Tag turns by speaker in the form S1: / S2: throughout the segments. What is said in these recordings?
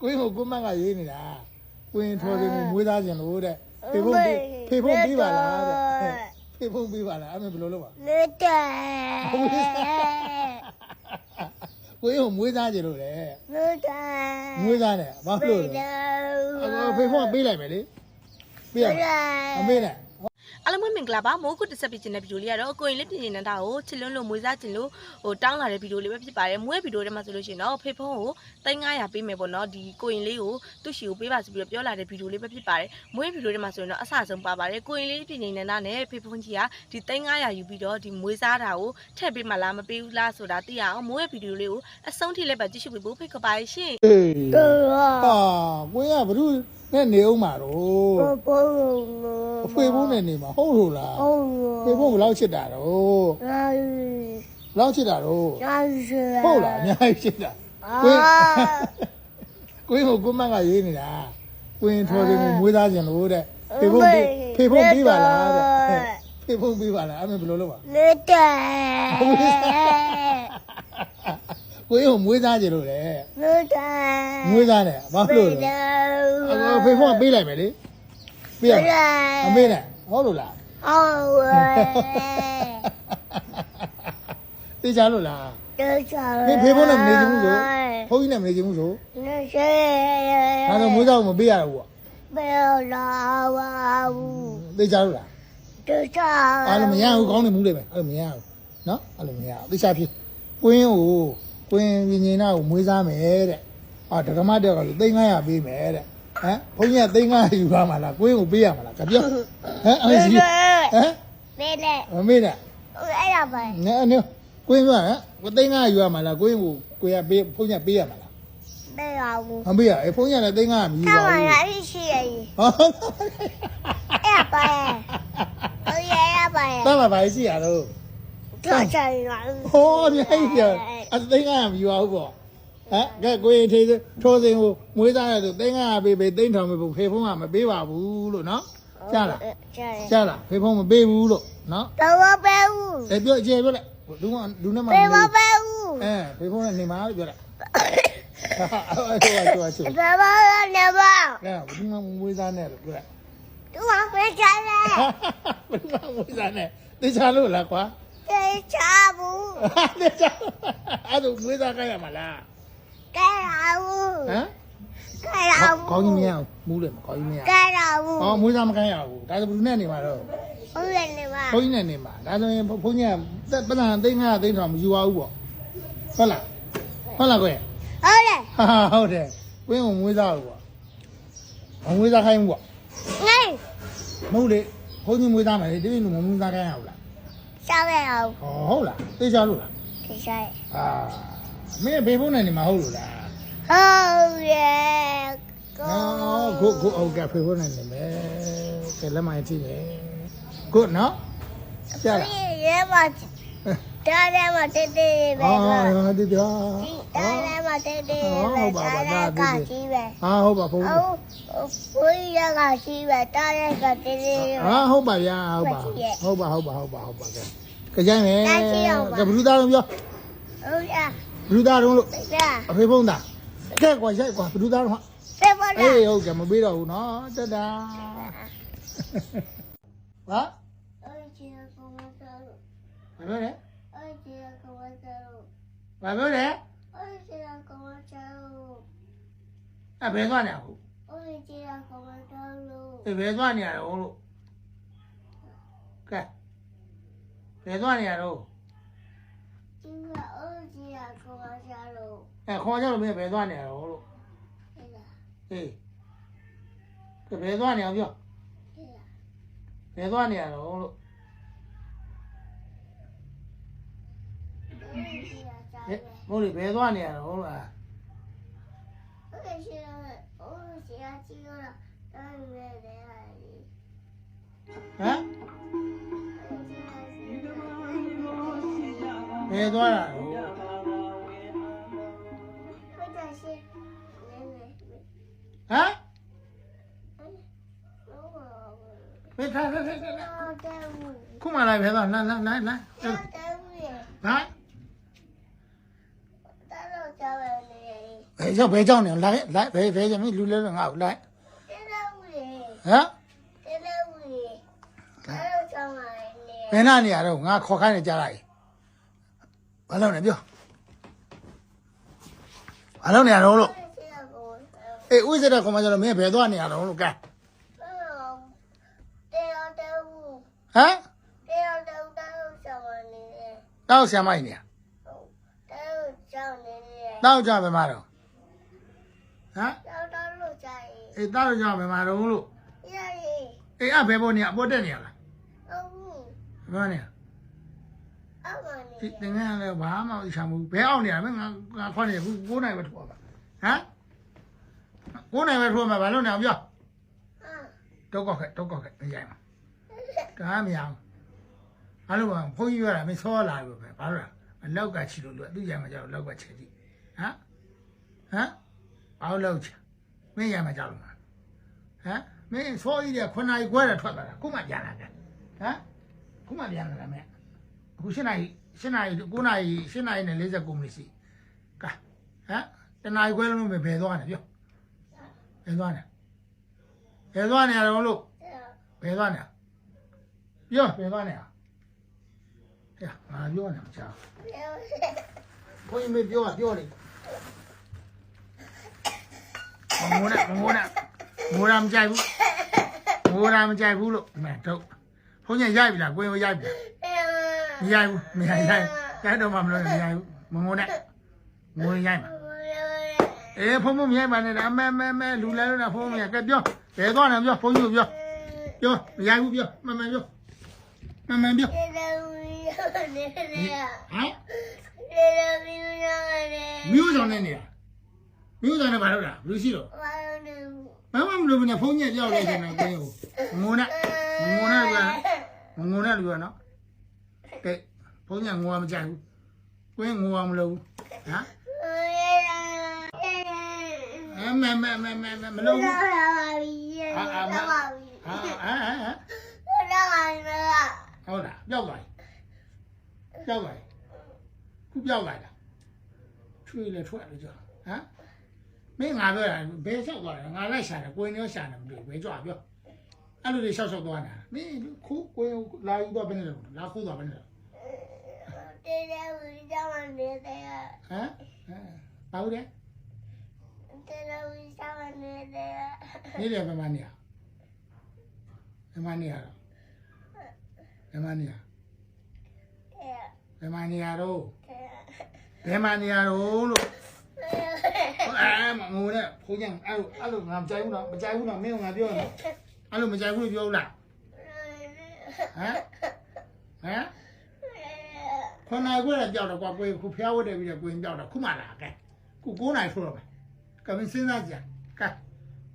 S1: ကိုင်းကိုကိုမန့်ကရေးနေတာကိုင်းထော်တယ်မွေးသားခြင်းလို့တဲ့ဖေဖုံးပေးဖေဖုံးပေးပါလားတဲ့ဖေဖုံးပေးပါလားအဲ့မဘယ်လိုလုပ်ပါ
S2: လေတဲ
S1: ကိုင်းကိုမွေးသားခြင်းလို့တဲ့
S2: လေတဲ
S1: မွေးသားတယ်ဘာလို့လဲအော်ဖေဖုံးကပေးလိုက်မယ်လေပေးရမယ်အမေနဲ့
S3: အားလုံးပဲမင်္ဂလာပါမိုးကုတ်တက်ဆက်ပြချင်တဲ့ဗီဒီယိုလေးကတော့ကိုရင်လေးပြင်နေတာကိုချစ်လွန်းလို့မွေးစားချင်လို့ဟိုတောင်းလာတဲ့ဗီဒီယိုလေးပဲဖြစ်ပါတယ်မွေးဗီဒီယိုထဲမှာဆိုလို့ရှိရင်တော့ဖေဖုံးကို3900ပေးမယ်ပေါ့နော်ဒီကိုရင်လေးကိုသူ့ရှီကိုပေးပါဆိုပြီးတော့ပြောလာတဲ့ဗီဒီယိုလေးပဲဖြစ်ပါတယ်မွေးဗီဒီယိုထဲမှာဆိုရင်တော့အဆအဆုံးပါပါတယ်ကိုရင်လေးပြင်နေတာနဲ့ဖေဖုံးကြီးကဒီ3900ယူပြီးတော့ဒီမွေးစားတာကိုထည့်ပေးမှလားမပေးဘူးလားဆိုတာသိရအောင်မွေးဗီဒီယိုလေးကိုအဆုံးထိလည်းပဲကြည့်ရှုပေးဖို့ဖိတ်ခေါ်ပါရှင်
S1: အေး
S2: ကော
S1: ဟာကိုင်းကဘ누구နဲ့နေအောင်မှာတော့
S2: ဘောဘော
S1: အဖေဖုံးနဲ့နေမှာဟုတ်လို့လား
S2: ဟုတ်
S1: ဖေဖုံးဘယ်လောက်ချစ်တာတော့
S2: ရာ
S1: ဘယ်လောက်ချစ်တာတော့
S2: ရာရှိ
S1: ဟုတ်လားအများကြီးချစ်တာ
S2: အာ
S1: ကိုင်းကိုကိုမန့်ကရေးနေတာကိုင်းထော်တယ်မွေးသားခြင်းလို့တဲ့ဖေဖုံးပေးဖေဖုံးပေးပါလားတဲ့ဖေဖုံးပေးပါလားအဲ့မဘယ်လိုလုပ်ပါ
S2: လေတဲ
S1: ကိုင်းကိုမွေးသားခြင်းလို့တဲ့
S2: လေတဲ
S1: မွေးသားတယ်ဘာလို့လဲအော်ဖေဖုံးကပေးလိုက်မယ်လေပေးရမယ်အမေနဲ့ဟုတ်လို့လား
S2: ဟုတ်ဝဲ
S1: သိကြလို့လား
S2: တေချာ
S1: ဖေဖေဖုန်းနဲ့မနေချင်ဘူးဆိုဖုန်းကြီးနဲ့မနေချင်ဘူးဆို
S2: နေရှိ
S1: ဒါတော့မွေးသားကိုမပေးရဘူးပေါ့
S2: ဘယ်လာပါဘူး
S1: သိကြလို့လား
S2: တေချာ
S1: အဲ့လိုမရဘူးကောင်းနေမှုလိမ့်မယ်အဲ့လိုမရဘူးနော်အဲ့လိုမရဘူးသိချဖြစ်ကွင်းကို ကွင်းဝิญနာကိုမွေးစားမယ်တဲ့အာဒကမတက်ကလို့3900ပေးမယ်တဲ့ဟမ်ဘုန်းကြီးက3900ယူပါမလားကွင်းကိုပေးရမလားကြပြောဟမ်အဲ့ဒီဟမ်
S2: ဘယ်လဲ
S1: မမေးနဲ့
S2: အဲ့ဒါပဲ
S1: နဲနဲကွင်းကဟမ်ကို3900ယူရမလားကွင်းကိုကိုရပေးဘုန်းကြီးပေးရမလား
S2: ဘယ်လာဘူး
S1: မပေးရအေးဘုန်းကြီးကလည်း3900မယူ
S2: ဆော
S1: ပါ
S2: င်း
S1: ဘူး
S2: ရရရှိရည်
S1: ဟော
S2: အဲ့ဒါပဲဟိုရရပါ
S1: တမ်းမှာပါရှိရတော့
S2: တော့ချင်လာ
S1: ဟောအများကြီးပြအသိငါမယူအောင်ပေါ့ဟမ်ကဲကိုရင်ထေးထိုးစင်ကိုမွေးသားရဆိုသိငါပေးပေးသိမ့်ထောင်ပေးဖို့ဖေဖုံးကမပေးပါဘူးလို့နော်ကြားလား
S2: ကြား
S1: ကြားလားဖေဖုံးမပေးဘူးလို့နော်
S2: တော့ပဲဘူး
S1: အဲပြောအခြေပြောလိုက်လူကလူနဲ့မှ
S2: ဘယ်မပဲဘူး
S1: အဲဖေဖုံးနဲ့နေမှာလို့ပြောလိုက်အဲ့တော့တော့တော့
S2: ဘယ်မလဲဘာ
S1: ကဲဘယ်မှမွေးသားနဲ့လို့ပြောလိုက်
S2: သူကပဲချာလဲ
S1: ဘယ်မှမွေးသားနဲ့သိချလို့လားကွာ
S2: တေချာဘူး
S1: သိချအဲ့ဒါမွေးသားခိုင်းရမလား
S2: ကဲလာဘူး
S1: ဟမ်
S2: ကဲလာဘူး
S1: ကောင်းကြီးမရအောင်မူးတယ်မကောင်းကြီးမရ
S2: ကဲလာဘူး
S1: အော်မွေးသားမခိုင်းရဘူးဒါဆိုဘယ်သူနဲ့နေမှာတော့
S2: ဟုတ်တယ်နေပါ
S1: ဘုန်းကြီးနဲ့နေမှာဒါဆိုရင်ဘုန်းကြီးကပတ်စံသိန်း900သိန်းထောင်မယူပါဘူးပေါ့ဟုတ်လားဟုတ်လားကွယ်
S2: ဟုတ်တယ်
S1: ဟာဟုတ်တယ်ဝင်းကိုမွေးသားဘူးပေါ့မမွေးသားခိုင်းဘူးပေါ့
S2: ငိုင်း
S1: မဟုတ်လေဘုန်းကြီးမွေးသားမယ်လေဒီလိုမမွေးသားခိုင်းရဘူးလား
S2: ရှာပဲအောင်
S1: ဟောဟုတ်လားသိချလို့လား
S2: ဒီဆိုင်
S1: အာမင်းဘေးဖုန်းနဲ့နေမှာဟုတ်လို့လား
S2: ဟုတ်ရဲ့ကို
S1: အော်ကိုကိုအောက်ကဖေဖုန်းနဲ့နေမယ်ကဲလက်မကြည့်မယ်ကိုနော်ကြားလား
S2: ရဲမ တားတယ်မတေးတေးပဲ
S1: အော
S2: က်
S1: ဒီတော့
S2: တားတယ်မတေးတေးပဲကကြီးပဲ
S1: ဟာဟုတ်ပါဘုန်းကြီး
S2: အော်ဘိုးရကကြီးပဲတားတယ်ကတေးတေး
S1: ဟာဟုတ်ပါဗျာဟုတ်ပါဟုတ်ပါဟုတ်ပါဟုတ်ပါဟုတ်ပါကဲကြကြိုင်မယ်ကဘလူသားလုံးပြော
S2: ဟုတ်ရ
S1: ဘလူသားလုံးလို့
S2: ပြ
S1: အဖေဖုန်းသားကဲကွာရိုက်ကွာဘလူသားလုံးဟာ
S2: ပြပါလား
S1: အေးဟုတ်ကဲမပေးတော့ဘူးနော်တတဟာ
S2: အဲ့ဒီကောင်မတော်
S1: ဘာပြောလဲ
S2: အဲ့ဒီကောင်မတော်
S1: ဘာပြောလဲ
S2: အဲ့ဒီကောင်မတော်
S1: အဘယ်သွားနေအခု
S2: အဲ့ဒီကောင်မတော်လို့
S1: ဘယ်သွားနေရတော့လို့ကဲဘ ယ်သွားနေရတော့
S2: ဒီကအဲ့ဒီကောင်မတော်လို့
S1: အဲခေါ်ကြလို့မင်းဘယ်သွားနေရတော့လို့
S2: ဟဲ့လား
S1: ဟေးကဲဘယ်သွားနေအောင်ပြော
S2: ဟဲ့လား
S1: ဘယ်သွားနေရတော့လို့
S2: အဲ့ဒီကောင်
S1: ဟဲ့မဟုတ်လေဘယ်သွားနေရတော့လို့အာ
S2: အဲ့ဒီကောင်အဲ့ဒီကောင်ကြီးကတားရဲတယ်
S1: ဟမ်ဘယ်သွားတာတော့
S2: ဘယ်တရှိလဲလဲ
S1: ဟမ်
S2: လော
S1: ဘယ်ထားထားထားထား
S2: လောတဲဘူး
S1: ခုမှလိုက်ဘယ်သွားလာလာလာလာ
S2: တဲဘူးရဲ့
S1: ဟမ်
S2: တာလို့ကြောက်ရနေ
S1: ဘယ်ရောက်ဘယ်ကြောင်းနေလိုက်လိုက်ဘယ်ဘယ်ကျမလူလဲငါ့ကိုလိုက်
S2: တဲတဲဦးလေ
S1: ဟမ်
S2: တဲတဲဦးလေအဲ့လိုကြောင်းလာနေ
S1: ဘယ်နာနေရတော့ငါခေါ်ခိုင်းနေကြလိုက်ဘာလို့လဲပြောဘာလို့နေရတော့လို့
S2: ရှိရကို
S1: အေးဥစ္စာကောင်မကျတော့မင်းဘယ်သွားနေရတော့လို့ကဲ
S2: တဲရတဲဦး
S1: ဟမ်
S2: တဲရတဲဦးတောက်ကြောင်းနေတယ်
S1: တောက်ဆရာမကြီးနေရ
S2: တဲဦးကြောင်းနေတယ်
S1: တောက်ကြဘယ်မှာတော့ ဟမ်
S2: တောက်တော့လို့ကြိုက်
S1: အေးတောက်ကြဘယ်မှာတော့လို့
S2: ရရ
S1: အေးအဘယ်ပေါ်နေရအပေါ်တက်နေရလား
S2: ဟုတ်
S1: ဘယ်မှာနေရ
S2: အမနေ
S1: ဒီတင်ငန်းလည်းဘာမှမချမ်းဘူးဘယ်အောင်နေရမင်းငါငါခွန်းနေဘူး9နိုင်ပဲထွက်ပါဟမ်9နိုင်ပဲထွက်မှာဘာလို့နေအောင်ပြော
S2: အာ
S1: တော့ကောက်ခဲ့တော့ကောက်ခဲ့မရိုက်မှာဒါမှမရဘူးအဲ့လိုပါဘုန်းကြီးပြောတာမင်းစောလာလို့ပဲဘာလို့လဲအလောက်ကချီလို့လို့သူ့ရမှာကြောက်လောက်ကချီကြည့်ဟမ်ဟမ် အောက်လောက်ချမင်းရမှာကြောက်လို့မှာဟမ်မင်းစောကြီးတဲ့ခုနကြီးခွဲတယ်ထွက်လာတာခုမှပြန်လာတယ်ဟမ်ခုမှပြန်လာတယ်မင်းအခု၈နိုင်၈နိုင်9နိုင်၈နိုင်နဲ့49မိနစ်ရှိကဲဟမ်တနားခွဲလုံးပဲဘယ်သွားနေပြောဘယ်သွားနေဘယ်သွားနေရတော့လို့ဘယ်သွားနေလဲပြောဘယ်သွားနေလဲဟဲ့ငါပြောနေမှာချာဘုန်းကြီးမပြောတာပြောနေမ ငိုနဲ့မငိုနဲ့ငိုရမကြိုက်ဘူးငိုရမကြိုက်ဘူးလို့ဒီမဲ့တော့ဘုန်းကြီးရိုက်ပြီလားကိုယ်ရိုက်ပြီလားမရိုက်ဘူးမရိုက်ရိုက်ရိုက်တော့မှမလို့မရိုက်ဘူးမငိုနဲ့ငိုရင်ရိုက်မှာအေးဖုန်းမမရိုက်ပါနဲ့အမဲမဲမဲလူလဲလို့လားဖုန်းမရိုက်ကဲပြောဘယ်သွားနေပြောဘုန်းကြီးကိုပြောပြောမရိုက်ဘူးပြောမမှန်ပြောမမှန်ပြောဟမ်မျိုးဆောင်နေနေတာ မျိုးဆောင်နေဘာလို့လဲလူရှိတော့ဘာမှမလုပ်ဘူးနဲ့ဖုန်းညက်ကြောက်လိုက်တယ်နော်ကိုင်းကိုငုံနဲ့ငုံနဲ့လူကငုံနဲ့လူကနော်ကဲဖုန်းညက်ငုံမကြိုက်ဘူးကိုင်းငုံမလုပ်ဘူးဟမ်အမမမမမလုပ်ဘူးဟာဟာဟာဟာဟုတ်လားပြောက်သွားပြောက်သွားခုပြောက်လာတာချွေးလေထွက်လို့ကြောဟမ် မင်းငါပြောတာဘယ်လျှောက်သွားလဲငါလိုက်ရှာတယ်ကိုင်းရောရှာတယ်မတွေ့ဘယ်ကြွပြောအဲ့လိုတွေလျှောက်လျှောက်သွားတာမင်းခုကိုင်းလာယူတော့ဘယ်နဲ့လဲလာခိုးသွားဘယ်နဲ့လဲဟမ်ဟမ်ဘာလို့လဲနေတယ်ဘယ်မှာနေရဘယ်မှာနေရတော့ဘယ် အဲမငိုနဲ့ဖိုးချင်အဲ့လိုအဲ့လိုငါမကြိုက်ဘူးနော်မကြိုက်ဘူးနော်မင်းကငါပြောနော်အဲ့လိုမကြိုက်ဘူးလို့ပြောဘူးလားဟမ်ဟမ်ခေါင်းနိုင်ခွဲကြောက်တော့ကွာကိုခုဖျားဝတ်တယ်ပြီးတော့ကိုရင်ကြောက်တော့ခုမှလာကဲခု9နိုင်ထိုးတော့ပဲကမင်းစဉ်းစားကြကဲ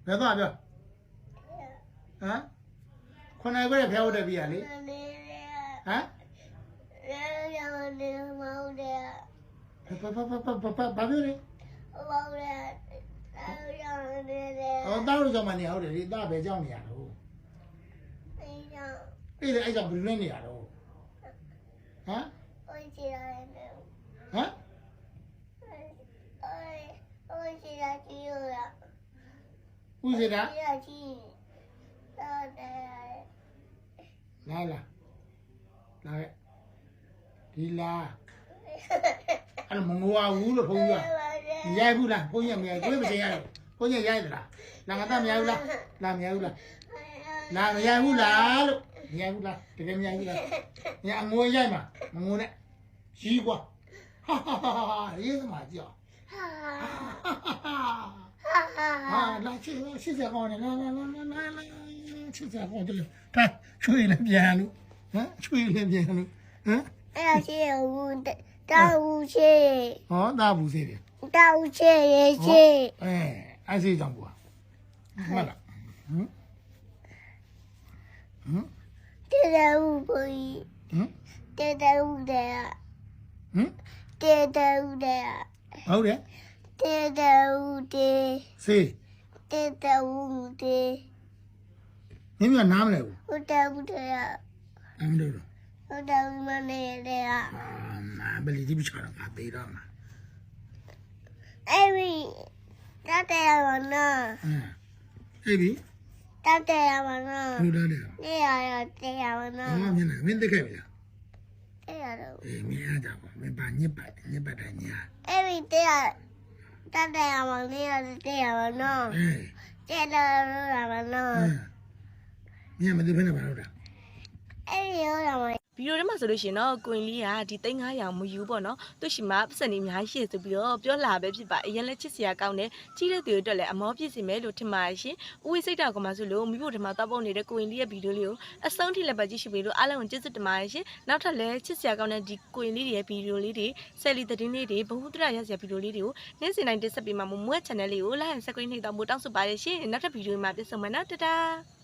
S1: ဘယ်တော့ပြောဟမ်ခေါင်းနိုင်ခွဲဖျားဝတ်တယ်ပြီးရလေဟမ်ဘာဘာဘာဘာဘာဘာပြောလဲ အော်တောက်လို့ကြောင့်မနေဟုတ်တယ်ဒီတာပဲကြောက်နေရတော့အေးလေအဲ့ကြောင့်ဘယ်လိုလဲနေရတော့ဟမ်ဟမ်ဥစေတာလာလာလာခဲ့ဒီလာအဲ့လိုမငိုရဘူးလို့ဘုန်းကြီးကမ ရိုက်ဘူးလားဘုန်းကြီးကမရိုက်ကိုယ်မစင်ရတော့ဘုန်းကြီးရိုက်သလားလာငါသားမရိုက်ဘူးလားလာမရိုက်ဘူးလားလာမရိုက်ဘူးလားလို့မရိုက်ဘူးလားတကယ်မရိုက်ဘူးလားညာအငိုရိုက်မှာမငိုနဲ့ရီးကွာဟာဟာဟာဟာရေးသမားကြောက်ဟာလာချစ်ချစ်စကောင်းနေလာလာလာလာလာချစ်စကောင်းတယ်တာချွေးလည်းပြန်လို့ဟမ်ချွေးလည်းပြန်လို့ဟမ်ဟောတာဘူးစေတယ် အဲအဲ့စီကြောင့်ကွာမှတ်လားဟမ်ဟမ်ဟမ်ဟမ်ဟုတ်တယ်စေနင်းမနားမလဲဘူးအမ်လို့အာမဘယ်လိုဒီပြချတာငါသေးတော့မှာ
S2: Every တတ်တယ်မနော်
S1: အင်းအဲ့ဒီ
S2: တတ်တယ်မနော်
S1: ဘယ်လိုလဲ
S2: နေရရတ ရားမနော်
S1: အော်မျက်နှာမင်းတက်ခဲ့ပြီလား
S2: တရားတော့
S1: အေးမင်းအားကြပါမင်းပါညစ်ပါညစ်ပါတိုင်းညာ
S2: အဲ့ဒီတရားတတ်တယ်မနေရတရားမနော်
S1: အေး
S2: တဲ့တော့မနော်
S1: အင်းညမသိဖ ೇನೆ ပါတော့တာ
S2: အဲ့ဒီရောရမ
S3: ဗီဒီယိုထဲမှာဆိုလို့ရှိရင်တော့ကိုရင်လေးကဒီ3900မယူပေါ့နော်သူ့ရှိမှာပတ်စံနေအများကြီးရှိဆိုပြီးတော့ပြောလာပဲဖြစ်ပါအရင်လည်းချစ်စရာကောင်းတယ်ကြီးတဲ့သူတွေအတွက်လည်းအမောပြည့်စင်မယ်လို့ထင်ပါတယ်ရှင်ဥဝိစိတ်တာကမှဆိုလို့မိဖို့ထဲမှာတောက်ပုတ်နေတဲ့ကိုရင်လေးရဲ့ဗီဒီယိုလေးကိုအဆုံးထိလည်းပဲကြည့်ရှုပြီးလို့အားလုံးကိုကျေးဇူးတင်ပါတယ်ရှင်နောက်ထပ်လည်းချစ်စရာကောင်းတဲ့ဒီကိုရင်လေးတွေရဲ့ဗီဒီယိုလေးတွေဆယ်လီသတင်းလေးတွေဘဝတရရစရာဗီဒီယိုလေးတွေကိုနေ့စဉ်တိုင်းတင်ဆက်ပေးမှာမမွေး channel လေးကို like and subscribe နှိပ်တော့မို့တောင်းဆိုပါတယ်ရှင်နောက်ထပ်ဗီဒီယိုမှာပြန်ဆုံမယ်နော်တတား